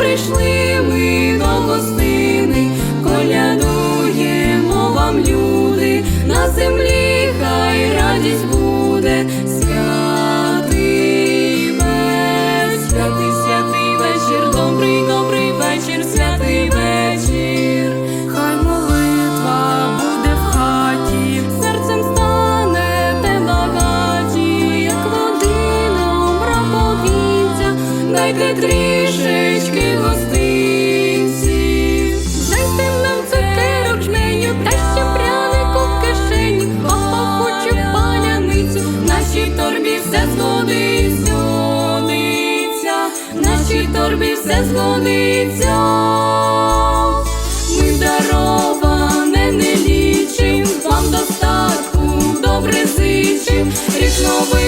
прийшли ми до гостини, колядуємо вам, люди, на землі хай радість буде. Святий вечір, святий, святий вечір, добрий, добрий вечір, святий вечір. Хай молитва буде в хаті, Серцем станете багаті, як води нам проповідця, дайте трішечки все згодиться, в нашій торбі все згодиться. Ми дароване не лічим, вам достатку добре зичим, рік новий